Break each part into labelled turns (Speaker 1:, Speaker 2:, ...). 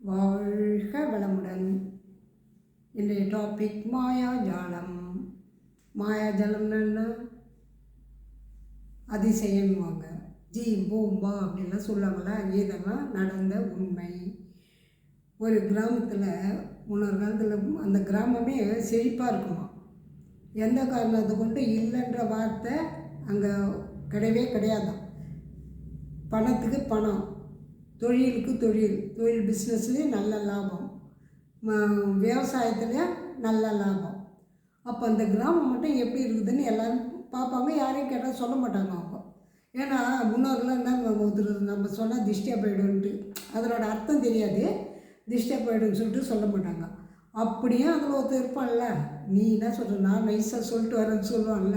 Speaker 1: வாழ்க வளமுடன். இன்றைய டாபிக் மாயாஜாலம். மாயாஜாலம்னு என்ன அதிசயம்வாங்க ஜி பூம்பா அப்படின்லாம் சொல்லுவாங்களா இதெல்லாம் நடந்த உண்மை. ஒரு கிராமத்தில் முன்னொரு காலத்தில் அந்த கிராமமே செழிப்பாக இருக்குமா? எந்த காரணத்தை கொண்டு இல்லைன்ற வார்த்தை அங்கே கிடையவே கிடையாதான் பணத்துக்கு பணம். தொழிலுக்கு தொழில் தொழில் பிஸ்னஸ்லேயும் நல்ல லாபம். ம- விவசாயத்துல நல்ல லாபம். அப்போ அந்த கிராமம் மட்டும் எப்படி இருக்குதுன்னு எல்லாரும் பார்ப்பாங்க. யாரையும் கேட்டால் சொல்ல மாட்டாங்க அவங்க. ஏன்னா முன்னோர்கள்லாம் என்ன ஒருத்தர் நம்ம சொன்னால் திஷ்டியாக போயிடும்ன்ட்டு. அதனோட அர்த்தம் தெரியாது. திஷ்டியாக போயிடும்னு சொல்லிட்டு சொல்ல மாட்டாங்க. அப்படியே அதில் ஒருத்தர் இருப்பான்ல. நீ என்ன சொல்கிற நான் நைஸாக சொல்லிட்டு வரேன்னு சொல்லுவான்ல.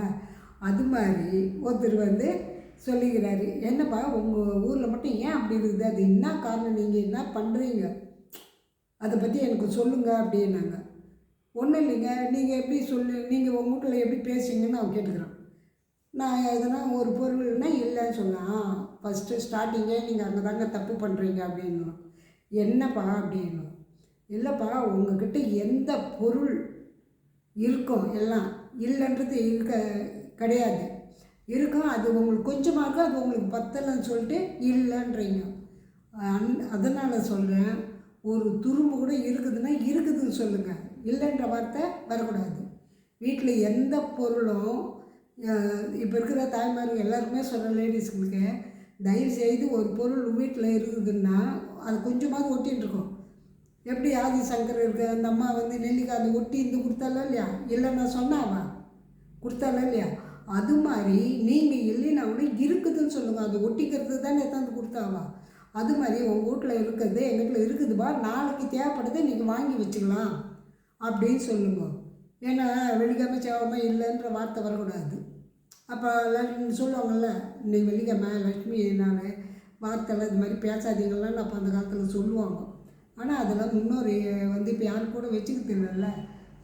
Speaker 1: அது மாதிரி ஒருத்தர் வந்து சொல்லிக்கிறாரு. என்னப்பா உங்கள் ஊரில் மட்டும் ஏன் அப்படி இருக்குது? அது என்ன காரணம்? நீங்கள் என்ன பண்ணுறீங்க அதை பற்றி எனக்கு சொல்லுங்கள் அப்படின்னாங்க. ஒன்றும் இல்லைங்க. நீங்கள் எப்படி சொல்லு நீங்கள் உங்கள் வீட்டில் எப்படி பேசுவீங்கன்னு அவன் கேட்டுக்கிறான். நான் எதனா ஒரு பொருள்னா இல்லைன்னு சொன்னான். ஃபஸ்ட்டு ஸ்டார்டிங்கே நீங்கள் அங்கே தாங்க தப்பு பண்ணுறீங்க அப்படின்னும் என்னப்பா அப்படின்னும் இல்லைப்பா உங்ககிட்ட எந்த பொருள் இருக்கும் எல்லாம் இல்லைன்றது இருக்க கிடையாது. இருக்கும் அது உங்களுக்கு கொஞ்சமாக இருக்கும் அது உங்களுக்கு பத்தலைன்னு சொல்லிட்டு இல்லைன்றீங்க. அந் அதனால் சொல்கிறேன் ஒரு துரும்பு கூட இருக்குதுன்னா இருக்குதுன்னு சொல்லுங்கள் இல்லைன்ற வார்த்தை வரக்கூடாது. வீட்டில் எந்த பொருளும் இப்போ இருக்கிற தாய்மார்கள் எல்லாருக்குமே சொல்கிற லேடிஸுங்களுக்கு தயவு செய்து ஒரு பொருள் வீட்டில் இருக்குதுன்னா அது கொஞ்சமாவது ஒட்டின்னு இருக்கும் எப்படி ஆதி சங்கர் இருக்கு அந்த அம்மா வந்து நெல்லிக்காய் அந்த ஒட்டி இருந்து கொடுத்தாலும் இல்லையா? இல்லை நான் சொன்னாவா? கொடுத்தாலும் இல்லையா? அது மாதிரி நீங்கள் இல்லைன்னா கூட இருக்குதுன்னு சொல்லுங்கள் அது ஒட்டிக்கிறது தானே எடுத்தாந்து கொடுத்தாவா? அது மாதிரி உங்கள் வீட்டில் இருக்கிறது எங்கள் வீட்டில் இருக்குதுப்பா நாளைக்கு தேவைப்படுது நீங்கள் வாங்கி வச்சுக்கலாம் அப்படின்னு சொல்லுங்க. ஏன்னா வெள்ளிக்கிழமை செவ்வாய்மை இல்லைன்ற வார்த்தை வரக்கூடாது. அப்போ லட்சுமி சொல்லுவாங்கள்ல இன்னைக்கு வெள்ளிக்கிழமை லட்சுமி நான் வார்த்தைலாம் இது மாதிரி பேசாதீங்களான்னு அப்போ அந்த காலத்தில் சொல்லுவாங்க. ஆனால் அதெல்லாம் முன்னோர் வந்து இப்போ யாரும் கூட வச்சுக்கிறது இல்லைல்ல.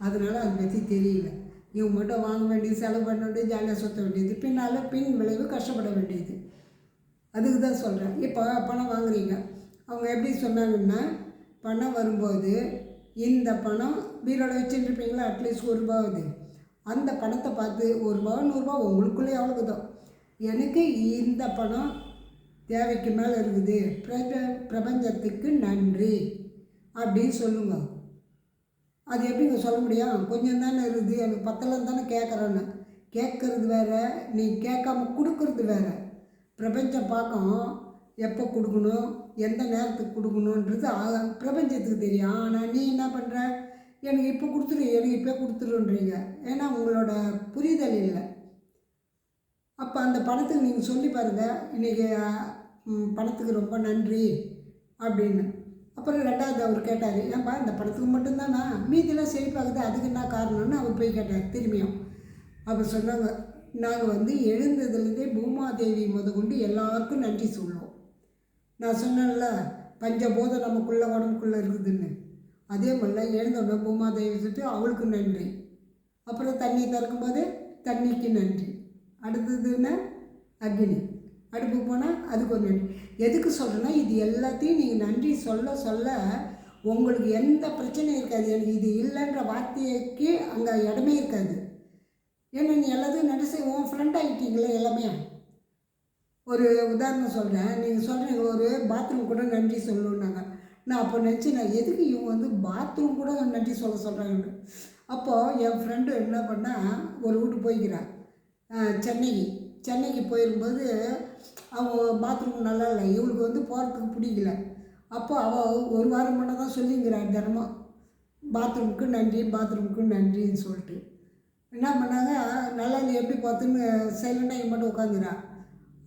Speaker 1: அதனால் அதை பற்றி தெரியல. இவங்க மட்டும் வாங்க வேண்டியது செலவு பண்ண வேண்டியது ஜாலியாக சுற்ற வேண்டியது. பின்னால் பின் விளைவு கஷ்டப்பட வேண்டியது. அதுக்கு தான் சொல்கிறேன் இப்போ பணம் வாங்குறீங்க. அவங்க எப்படி சொன்னாங்கன்னா பணம் வரும்போது இந்த பணம் பீரோவில் வச்சுட்டுருப்பீங்களா அட்லீஸ்ட் ஒரு ரூபாவது அந்த பணத்தை பார்த்து ஒரு ரூபா நூறுரூவா உங்களுக்குள்ளே எவ்வளோக்குதோ எனக்கு இந்த பணம் தேவைக்கு மேலே இருக்குது. பிரப பிரபஞ்சத்துக்கு நன்றி அப்படின்னு சொல்லுங்கள் அது எப்படிங்க சொல்ல முடியும்? கொஞ்சம் தானே இருக்குது. எனக்கு பத்தலன்னு தானே கேட்குறேன்னு. கேட்குறது வேறு நீ கேட்காம கொடுக்கறது வேறு. பிரபஞ்சம் பார்க்கும். எப்போ கொடுக்கணும்? எந்த நேரத்துக்கு கொடுக்கணுன்றது பிரபஞ்சத்துக்கு தெரியும். ஆனால் நீ என்ன பண்ணுற எனக்கு இப்போ கொடுத்துரு எனக்கு இப்போ கொடுத்துருன்றீங்க. ஏன்னா உங்களோட புரிதல் இல்லை. அப்போ அந்த பணத்துக்கு நீங்கள் சொல்லி பாருங்கள் இன்றைக்கி பணத்துக்கு ரொம்ப நன்றி அப்படின்னு. அப்புறம் ரெண்டாவது அவர் கேட்டார் ஏன்பா இந்த படத்துக்கு மட்டும்தானா? மீதியெல்லாம் செழிப்பாகுது அதுக்கு என்ன காரணம்னு அவர் போய் கேட்டார் திரும்பியும். அப்போ சொன்னாங்க நாங்கள் வந்து எழுந்ததுலேருந்தே பூமாதேவி முதற்கொண்டு எல்லாருக்கும் நன்றி சொல்லுவோம். நான் சொன்னேன்ல பஞ்சபோதம் நமக்குள்ளே உடம்புக்குள்ளே இருக்குதுன்னு. அதே மாதிரிலாம் எழுந்தோடனே பூமாதேவி சொல்லிட்டு அவளுக்கு நன்றி. அப்புறம் தண்ணி திறக்கும்போது தண்ணிக்கு நன்றி. அடுத்ததுன்னா அக்னி. அடுப்பு போனால் அதுக்கு ஒரு நன்றி. எதுக்கு சொல்கிறேன்னா இது எல்லாத்தையும் நீங்கள் நன்றி சொல்ல சொல்ல உங்களுக்கு எந்த பிரச்சனையும் இருக்காது. எனக்கு இது இல்லைன்ற வார்த்தைக்கு அங்கே இடமே இருக்காது. ஏன்னா நீ எல்லாத்தையும் நன்றி செய் உன் ஃப்ரெண்ட் ஆகிட்டீங்களே எல்லாமே. ஒரு உதாரணம் சொல்கிறேன் நீங்கள் சொல்கிறீங்க ஒரு பாத்ரூம் கூட நன்றி சொல்லணுன்னாங்க நான் அப்போ நினச்சேன் நான் எதுக்கு இவங்க வந்து பாத்ரூம் கூட நன்றி சொல்ல சொல்கிறாங்கன்னு அப்போது என் ஃப்ரெண்டு என்ன பண்ணா ஒரு வீட்டு போய்க்கிறான் சென்னைக்கு. சென்னைக்கு போயிருக்கும்போது அவன் பாத்ரூம் நல்லா இல்லை இவளுக்கு வந்து போகிறதுக்கு பிடிக்கல. அப்போ அவள் ஒரு வாரம் முன்னே தான் சொல்லிங்கிறாள் தினமும் பாத்ரூமுக்கு நன்றி பாத்ரூமுக்கு நன்றின்னு சொல்லிட்டு. என்ன பண்ணாங்க நல்லா நீ எப்படி பார்த்துன்னு சைலண்டாக இங்கே மட்டும் உட்காந்துறா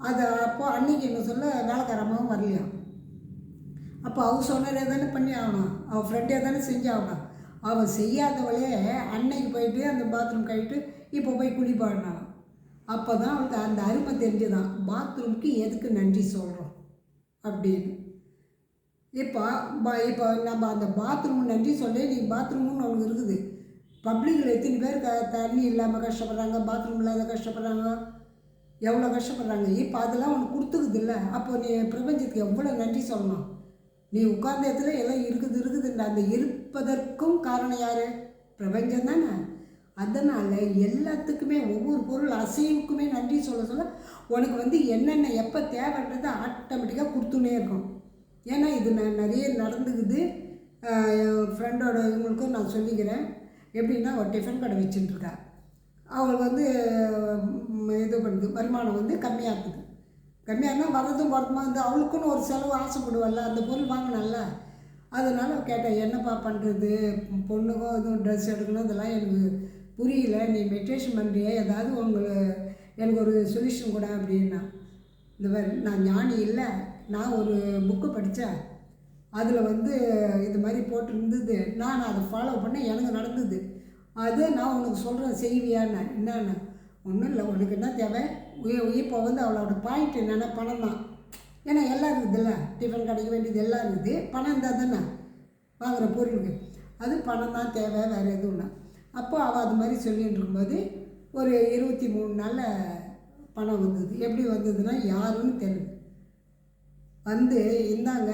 Speaker 1: அது அப்போ அன்னைக்கு என்ன சொல்ல வேலைக்காரமாகவும் வரலையா? அப்போ அவள் சொன்னதே தானே பண்ணி ஆகணும். அவள் ஃப்ரெண்டே தானே செஞ்சாகணும் அவள் செய்யாதவளே அன்னைக்கு போயிட்டு அந்த பாத்ரூம் கழிட்டு இப்போ போய் குளிப்பாடினாலாம் அப்போ தான் அவளுக்கு அந்த அருமை தெரிஞ்சுதான். பாத்ரூம்க்கு எதுக்கு நன்றி சொல்கிறோம் அப்படின்னு. இப்போ பா இப்போ நம்ம அந்த பாத்ரூம் நன்றி சொல்லி நீ பாத்ரூம்னு ஒன்று இருக்குது. பப்ளிக்கில் எத்தனை பேர் க தண்ணி இல்லாமல் கஷ்டப்படுறாங்க பாத்ரூம் இல்லாத கஷ்டப்படுறாங்க? எவ்வளோ கஷ்டப்படுறாங்க? இப்போ அதெல்லாம் உனக்கு கொடுத்துக்குது இல்லை அப்போ நீ பிரபஞ்சத்துக்கு எவ்வளோ நன்றி சொல்லணும்? நீ உட்கார்ந்த இடத்துல எல்லாம் இருக்குது இருக்குதுன்ற அந்த இருப்பதற்கும் காரணம் யார்? பிரபஞ்சம் தானே. அதனால் எல்லாத்துக்குமே ஒவ்வொரு பொருள் அசைவுக்குமே நன்றி சொல்ல சொல்ல உனக்கு வந்து என்னென்ன எப்போ தேவைன்றதை ஆட்டோமேட்டிக்காக கொடுத்துனே இருக்கும் ஏன்னா இது நான் நிறைய நடந்துக்குது. என் ஃப்ரெண்டோட இவங்களுக்கும் நான் சொல்லிக்கிறேன். எப்படின்னா ஒரு டிஃபன் கடை வச்சுட்டுருக்கா. அவள் வந்து இது பண்ணுது வருமானம் வந்து கம்மியாக இருக்குது. கம்மியானா வரதும் வரதுமா வந்து அவளுக்குன்னு ஒரு செலவு ஆசைப்படுவல்ல அந்த பொருள் வாங்கினல்ல. அதனால கேட்டேன் என்னப்பா பண்ணுறது பொண்ணுக்கும் இதுவும் ட்ரெஸ் எடுக்கணும் இதெல்லாம் எனக்கு புரியல நீ மெடிடேஷன் பண்ணுறியா ஏதாவது உங்களுக்கு எனக்கு ஒரு சொல்யூஷன் கூட அப்படின்னா. இந்த மாதிரி நான் ஞானி இல்லை நான் ஒரு புக்கு படித்தேன் அதில் வந்து இது மாதிரி போட்டிருந்தது. நான் அதை ஃபாலோ பண்ண எனக்கு நடந்தது. அது நான் உனக்கு சொல்கிறேன் செய்வியான்னு. என்னென்ன? ஒன்றும் இல்லை உனக்கு என்ன தேவை? உய- இப்போ வந்து அவளோட பாயிண்ட் என்னென்னா பணம் தான். ஏன்னா எல்லாம் இருக்குதுல்ல டிஃபன் கிடைக்க வேண்டியது எல்லாம் இருக்குது. பணம் இருந்தால் தானே? வாங்குகிற பொருளுக்கு அது பணம் தான் தேவை வேறு எதுவும் இல்லை. அப்போ அவள் அது மாதிரி சொல்லிகிட்டு இருக்கும்போது ஒரு இருபத்தி மூணு நாளில் பணம் வந்தது. எப்படி வந்ததுன்னா யாருன்னு தெரியல. வந்து இந்தாங்க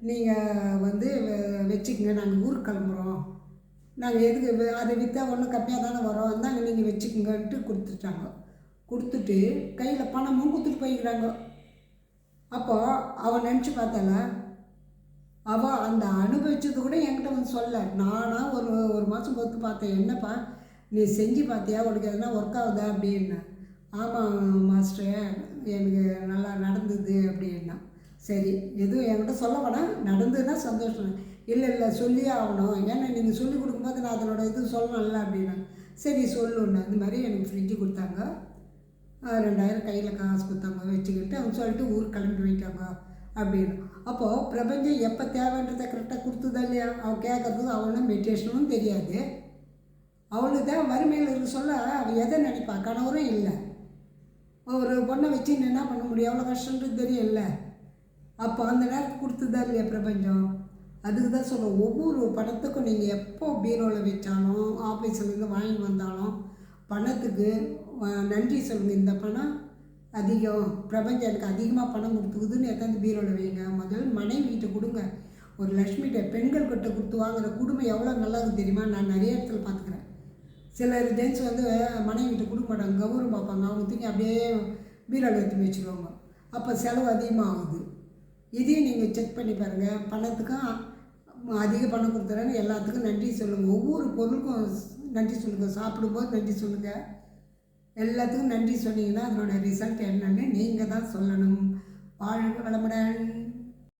Speaker 1: நீங்கள் வந்து வெ- வச்சுக்கங்க நாங்கள் ஊருக்கு கிளம்புறோம். நாங்கள் எதுக்கு அதை விற்றா ஒன்றும் கம்மியாக தானே வரோம். இந்தாங்க நீங்கள் வச்சுக்கோங்கன்ட்டு கொடுத்துட்டாங்க. கொடுத்துட்டு கையில் பணமும் கொடுத்துட்டு போய்க்கிறாங்க. அப்போது அவன் நினச்சி பார்த்தால அவள் அந்த அனுபவிச்சது கூட என்கிட்ட வந்து சொல்ல நானாக ஒரு ஒரு மாதம் பொறுத்து பார்த்தேன். என்னப்பா? நீ செஞ்சு பார்த்தியா? உனக்கு எதனா ஒர்க் ஆகுதா? அப்படின்னு ஆமாம் மாஸ்டர் எனக்கு நல்லா நடந்தது. அப்படின்னா சரி எதுவும் என்கிட்ட சொல்ல வேணாம். நடந்ததுன்னா சந்தோஷம். இல்லை இல்லை சொல்லியே ஆகணும். ஏன்னா நீங்கள் சொல்லி கொடுக்கும்போது நான் அதனோட இது சொல்லணும்ல. அப்படின்னா சரி சொல்லுன்னு. இந்த மாதிரி எனக்கு ஃப்ரிட்ஜு கொடுத்தாங்க. ரெண்டாயிரம் கையில் காசு கொடுத்தாங்க. வச்சுக்கிட்டு அவங்க சொல்லிட்டு ஊர் கிளம்பி போயிட்டாங்க. அப்படின்னு அப்போது பிரபஞ்சம் எப்போ தேவைன்றதை கரெக்டாக கொடுத்ததா இல்லையா? அவன் கேட்குறதுக்கு அவளும் மெடிடேஷனும் தெரியாது. அவளுக்கு தான் வறுமையில் இருக்க சொல்ல அவள் எதை நினைப்பாள் கணவரும் இல்லை. ஒரு பொண்ணை வச்சு என்ன பண்ண முடியும்? எவ்வளோ கஷ்டன்றது தெரியல. அப்போ அந்த நேரத்துக்கு கொடுத்துதா இல்லையா பிரபஞ்சம்? அதுக்கு தான் சொல்லுவோம் ஒவ்வொரு பணத்துக்கும் நீங்கள் எப்போ பீரோவில் வச்சாலும் ஆஃபீஸ்லேருந்து வாங்கி வந்தாலும் பணத்துக்கு நன்றி சொல்லுங்கள் இந்த பணம் அதிகம் பிரபஞ்சம் எனக்கு அதிகமாக பணம் கொடுத்துக்குதுன்னு எத்தாந்து பீரோவில் வைங்க. முதல் மனைவி வீட்டை கொடுங்க. ஒரு லக்ஷ்மிகிட்ட பெண்கள் கிட்ட கொடுத்து வாங்குற குடும்பம் எவ்வளோ நல்லா தெரியுமா? நான் நிறைய இடத்துல பார்த்துக்குறேன். சிலர் ஜென்ஸ் வந்து மனைவிகிட்ட கொடுக்க மாட்டாங்க. கௌரவம் பார்ப்பாங்க. அவங்க தூக்கி அப்படியே பீரோவில் எடுத்து வச்சுருவாங்க. அப்போ செலவு அதிகமாக ஆகுது இதையும் நீங்கள் செக் பண்ணி பாருங்கள் பணத்துக்கும் அதிக பணம் கொடுத்துறேன்னு எல்லாத்துக்கும் நன்றி சொல்லுங்கள் ஒவ்வொரு பொருளுக்கும் நன்றி சொல்லுங்கள் சாப்பிடும்போது நன்றி சொல்லுங்கள் எல்லாத்துக்கும் நன்றி சொன்னீங்கன்னா அதனோட ரிசல்ட் என்னன்னு நீங்கள் தான் சொல்லணும். வாழ்க வளமுடன்.